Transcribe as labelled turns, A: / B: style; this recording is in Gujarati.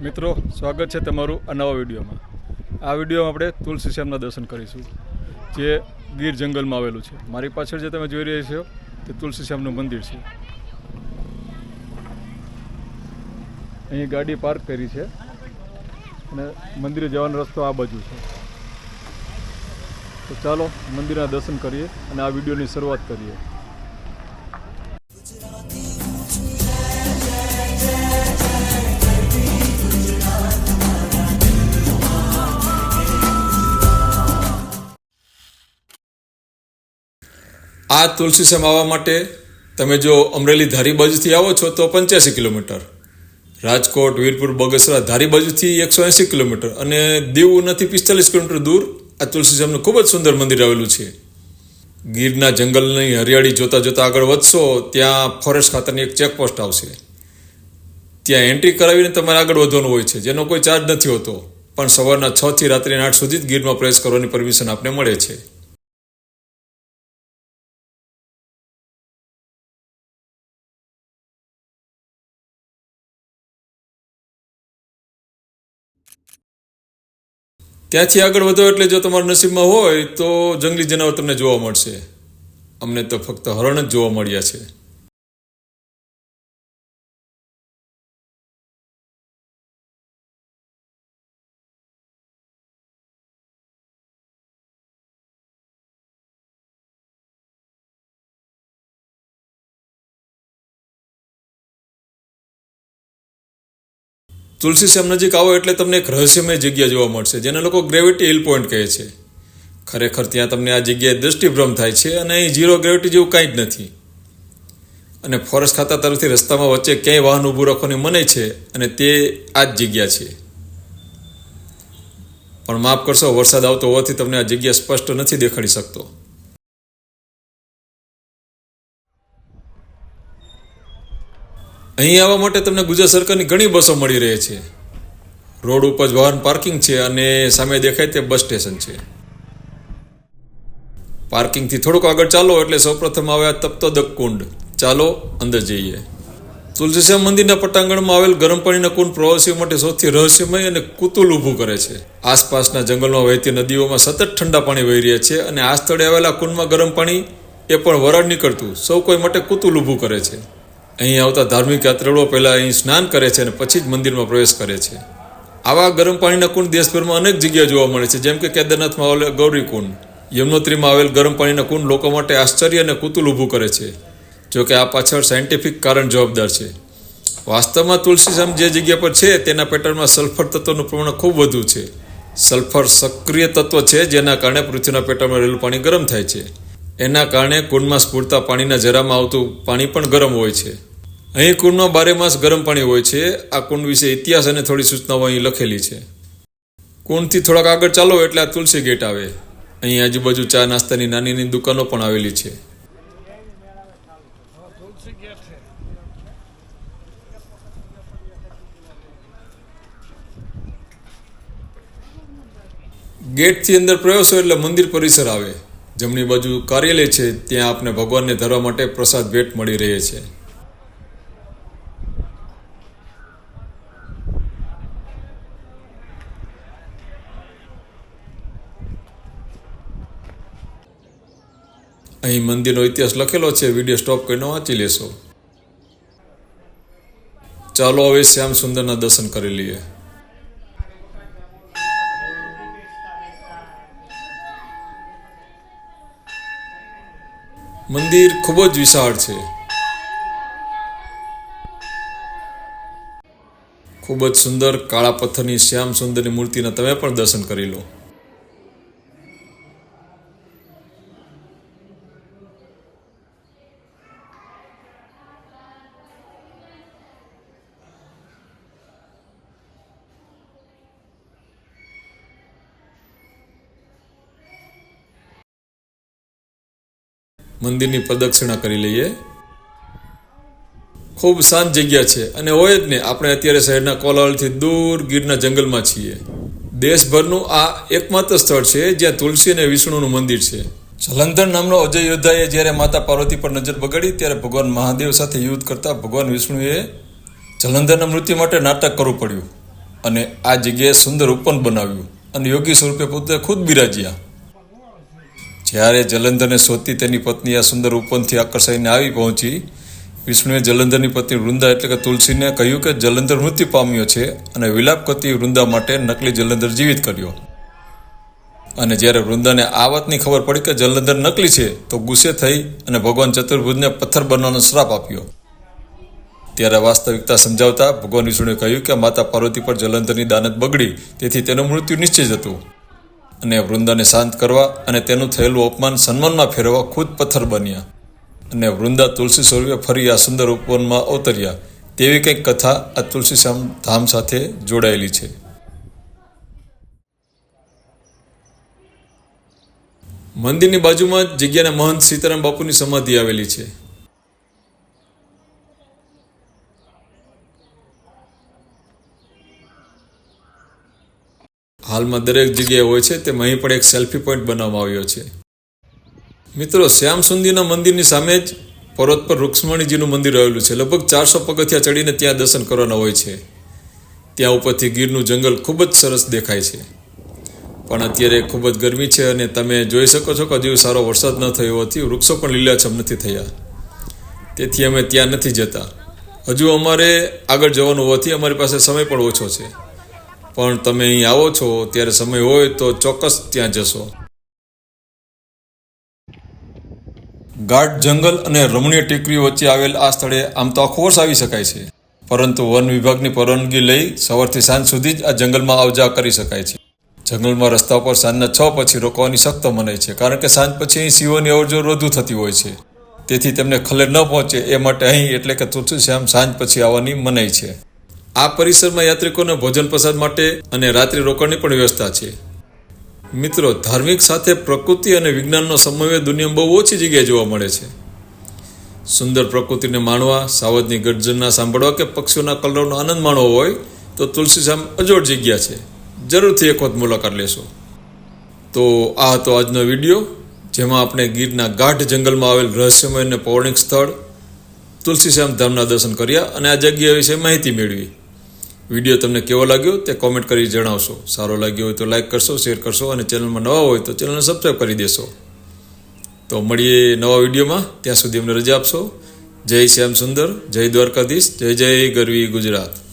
A: મિત્રો, સ્વાગત છે તમારું આ નવા વિડીયોમાં. આ વિડીયોમાં આપણે તુલસી શ્યામના દર્શન કરીશું, જે ગીર જંગલમાં આવેલું છે. મારી પાછળ જે તમે જોઈ રહ્યા છો, તે તુલસી શ્યામનું મંદિર છે. અહીં ગાડી પાર્ક કરી છે અને મંદિરે જવાનો રસ્તો આ બાજુ છે. તો ચાલો મંદિરના દર્શન કરીએ અને આ વિડીયોની શરૂઆત કરીએ.
B: આ તુલસીશ્યામ આવવા માટે તમે જો અમરેલી ધારી બાજુથી આવો છો તો પંચ્યાસી કિલોમીટર. રાજકોટ, વીરપુર, બગસરા ધારી બાજુથી એકસો એંસી કિલોમીટર અને દીવ નથી પિસ્તાલીસ કિલોમીટર દૂર આ તુલસીશ્યામનું ખૂબ જ સુંદર મંદિર આવેલું છે. ગીરના જંગલની હરિયાળી જોતા જોતા આગળ વધશો, ત્યાં ફોરેસ્ટ ખાતાની એક ચેકપોસ્ટ આવશે. ત્યાં એન્ટ્રી કરાવીને તમારે આગળ વધવાનું હોય છે, જેનો કોઈ ચાર્જ નથી હોતો. પણ સવારના છ થી રાત્રિના આઠ સુધી જ ગીરમાં પ્રવેશ કરવાની પરમિશન આપને મળે છે. ત્યાંથી આગળ વધો એટલે જો તમારા નસીબમાં હોય તો જંગલી જનાવર તમને જોવા મળશે. અમને તો ફક્ત હરણ જ જોવા મળ્યા છે. તુલસીશ્યામ નજીક આવો એટલે તમને એક રહસ્યમય જગ્યા જોવા મળશે, જેને લોકો ગ્રેવિટી હિલ પોઈન્ટ કહે છે. ખરેખર ત્યાં તમને આ જગ્યાએ દૃષ્ટિભ્રમ થાય છે અને અહીં ઝીરો ગ્રેવિટી જેવું કાંઈ જ નથી. અને ફોરેસ્ટ ખાતા તરફથી રસ્તામાં વચ્ચે ક્યાંય વાહન ઊભું રાખવાની મને છે અને તે આ જ જગ્યા છે. પણ માફ કરશો, વરસાદ આવતો હોવાથી તમને આ જગ્યા સ્પષ્ટ નથી દેખાડી શકતો. અહીં આવવા માટે તમને ગુજરાત સરકારની ઘણી બસો મળી રહે છે. રોડ ઉપર વાહન પાર્કિંગ છે અને સામે દેખાય તે બસ સ્ટેશન છે. પાર્કિંગથી થોડુંક આગળ ચાલો એટલે સૌપ્રથમ આવે આ તપ્તોદક કુંડ ચાલો અંદર જઈએ. તુલસીશ્યામ મંદિરના પટાંગણમાં આવેલ ગરમ પાણીના કુંડ પ્રવાસીઓ માટે સૌથી રહસ્યમય અને કુતુલ ઊભું કરે છે. આસપાસના જંગલમાં વહેતી નદીઓમાં સતત ઠંડા પાણી વહી રહ્યા છે અને આ સ્થળે આવેલા કુંડમાં ગરમ પાણી એ પણ વરાળ નીકળતું. સૌ કોઈ માટે કુતુલ ઊભું કરે છે. અહીં આવતા ધાર્મિક યાત્રાળુઓ પહેલાં અહીં સ્નાન કરે છે અને પછી જ મંદિરમાં પ્રવેશ કરે છે. આવા ગરમ પાણીના કુંડ દેશભરમાં અનેક જગ્યાએ જોવા મળે છે, જેમ કે કેદારનાથમાં આવેલ ગૌરી કુંડ. યમનોત્રીમાં આવેલ ગરમ પાણીના કુંડ લોકો માટે આશ્ચર્ય અને કુતુલ ઊભું કરે છે, જો કે આ પાછળ સાયન્ટિફિક કારણ જવાબદાર છે. વાસ્તવમાં તુલસીશ્યામ જે જગ્યા પર છે, તેના પેટર્નમાં સલ્ફર તત્વનું પ્રમાણ ખૂબ વધુ છે. સલ્ફર સક્રિય તત્વ છે, જેના કારણે પૃથ્વીના પેટર્નમાં રહેલું પાણી ગરમ થાય છે. એના કારણે કુંડમાં સ્ફૂરતા પાણીના જરામાં આવતું પાણી પણ ગરમ હોય છે. અહીં કુંડમાં બારે માસ ગરમ પાણી હોય છે. આ કુંડ વિશે ઇતિહાસ અને થોડી સૂચનાઓ અહીં લખેલી છે. કુંડથી થોડાક આગળ ચાલો એટલે આ તુલસી ગેટ આવે. અહીં આજુબાજુ ચા નાસ્તાની નાની નાની દુકાનો પણ આવેલી છે. ગેટથી અંદર પ્રવેશો એટલે મંદિર પરિસર આવે. જમણી બાજુ કાર્યાલય છે, ત્યાં આપને ભગવાનને ધરવા માટે પ્રસાદ ભેટ મળી રહે છે. અહીં મંદિરનો ઇતિહાસ લખેલો છે, વીડિયો સ્ટોપ કરીને વાંચી લેશો. ચાલો હવે શ્યામ સુંદરના દર્શન કરી લઈએ. મંદિર ખૂબ જ વિશાળ છે. ખૂબ જ સુંદર કાળા પથ્થરની શ્યામ સુંદરની મૂર્તિના તમે પણ દર્શન કરી લો. મંદિરની પ્રદક્ષિણા કરી લઈએ. ખૂબ શાંત જગ્યા છે અને હોય જ ને, આપણે અત્યારે શહેરના કોલાવલથી દૂર ગીરના જંગલમાં છીએ. દેશભરનું આ એકમાત્ર સ્થળ છે જ્યાં તુલસી અને વિષ્ણુનું મંદિર છે. જલંધર નામનો અજય યોદ્ધાએ જ્યારે માતા પાર્વતી પર નજર બગાડી, ત્યારે ભગવાન મહાદેવ સાથે યુદ્ધ કરતા ભગવાન વિષ્ણુએ જલંધરના મૃત્યુ માટે નાટક કરવું પડ્યું અને આ જગ્યાએ સુંદર ઉપવન બનાવ્યું અને યોગી સ્વરૂપે પોતે ખુદ બિરાજ્યા. જ્યારે જલંધરને શોધતી તેની પત્ની આ સુંદર ઉપવનથી આકર્ષાઈને આવી પહોંચી, વિષ્ણુએ જલંધરની પત્ની વૃંદા એટલે કે તુલસીને કહ્યું કે જલંધર મૃત્યુ પામ્યો છે અને વિલાપ કરતી વૃંદા માટે નકલી જલંધર જીવિત કર્યો. અને જ્યારે વૃંદાને આ વાતની ખબર પડી કે જલંધર નકલી છે, તો ગુસ્સે થઈ અને ભગવાન ચતુર્ભુજને પથ્થર બનવાનો શ્રાપ આપ્યો. ત્યારે વાસ્તવિકતા સમજાવતા ભગવાન વિષ્ણુએ કહ્યું કે માતા પાર્વતી પર જલંધરની દાનત બગડી, તેથી તેનું મૃત્યુ નિશ્ચિત હતું. અને વૃંદાને શાંત કરવા અને તેનું થયેલું અપમાન સન્માનમાં ફેરવવા ખુદ પથ્થર બન્યા. અને વૃંદા તુલસી સ્વરૂપે ફરી આ સુંદર ઉપવનમાં અવતર્યા. તેવી કંઈક કથા આ તુલસી શ્યામ ધામ સાથે જોડાયેલી છે. મંદિરની બાજુમાં જ જગ્યાના મહંત સીતારામ બાપુની સમાધિ આવેલી છે. હાલમાં દરેક જગ્યાએ હોય છે, તેમ અહીં પણ એક સેલ્ફી પોઈન્ટ બનાવવામાં આવ્યો છે. મિત્રો, શ્યામ સુંદીના મંદિરની સામે જ પર્વત પર રૂક્ષ્મણીજીનું મંદિર આવેલું છે. લગભગ ચારસો પગથિયા ચડીને ત્યાં દર્શન કરવાના હોય છે. ત્યાં ઉપરથી ગીરનું જંગલ ખૂબ જ સરસ દેખાય છે. પણ અત્યારે ખૂબ જ ગરમી છે અને તમે જોઈ શકો છો કે હજુ સારો વરસાદ ન થયો હોવાથી વૃક્ષો પણ લીલાછમ નથી થયા. તેથી અમે ત્યાં નથી જતા. હજુ અમારે આગળ જવાનું હોવાથી અમારી પાસે સમય પણ ઓછો છે. પણ તમે અહીં આવો છો, ત્યારે સમય હોય તો ચોક્કસ ત્યાં જશો. ગાઢ જંગલ અને રમણીય ટેકરીઓ વચ્ચે આવેલ આ સ્થળે આમ તો આખો વર્ષ આવી શકાય છે. પરંતુ વન વિભાગની પરવાનગી લઈ સવારથી સાંજ સુધી જ આ જંગલમાં આવજા કરી શકાય છે. જંગલમાં રસ્તા પર સાંજના છ પછી રોકવાની સખ્ત મનાય છે, કારણ કે સાંજ પછી અહીં સિંહોની અવરજવર વધુ થતી હોય છે. તેથી તેમને ખલેલ ન પહોંચે એ માટે અહીં એટલે કે તુલસીશ્યામ સાંજ પછી આવવાની મનાઈ છે. આ પરિસરમાં યાત્રિકોને ભોજન પ્રસાદ માટે અને રાત્રિ રોકાણની પણ વ્યવસ્થા છે. મિત્રો, ધાર્મિક સાથે પ્રકૃતિ અને વિજ્ઞાનનો સમન્વય દુનિયામાં બહુ ઓછી જગ્યાએ જોવા મળે છે. સુંદર પ્રકૃતિને માણવા, સાવજની ગર્જના સાંભળવા કે પક્ષીઓના કલરવનો આનંદ માણવો હોય તો તુલસીધામ અજોડ જગ્યા છે. જરૂરથી એક વખત મુલાકાત લેશો. તો આ હતો આજનો વીડિયો, જેમાં આપણે ગીરના ગાઢ જંગલમાં આવેલ રહસ્યમય અને પૌરાણિક સ્થળ તુલસીશ્યામ ધામના દર્શન કર્યા અને આ જગ્યા વિશે માહિતી મેળવી. વીડિયો તમને કેવો લાગ્યો તે કોમેન્ટ કરી જણાવશો. સારો લાગ્યો હોય તો લાઇક કરશો શેર કરશો અને ચેનલમાં નવા હોય તો ચેનલને સબસ્ક્રાઈબ કરી દેશો. તો મળીએ નવા વિડીયોમાં. ત્યાં સુધી અમને રજા આપશો. જય શ્યામ સુંદર, જય દ્વારકાધીશ, જય જય ગરવી ગુજરાત.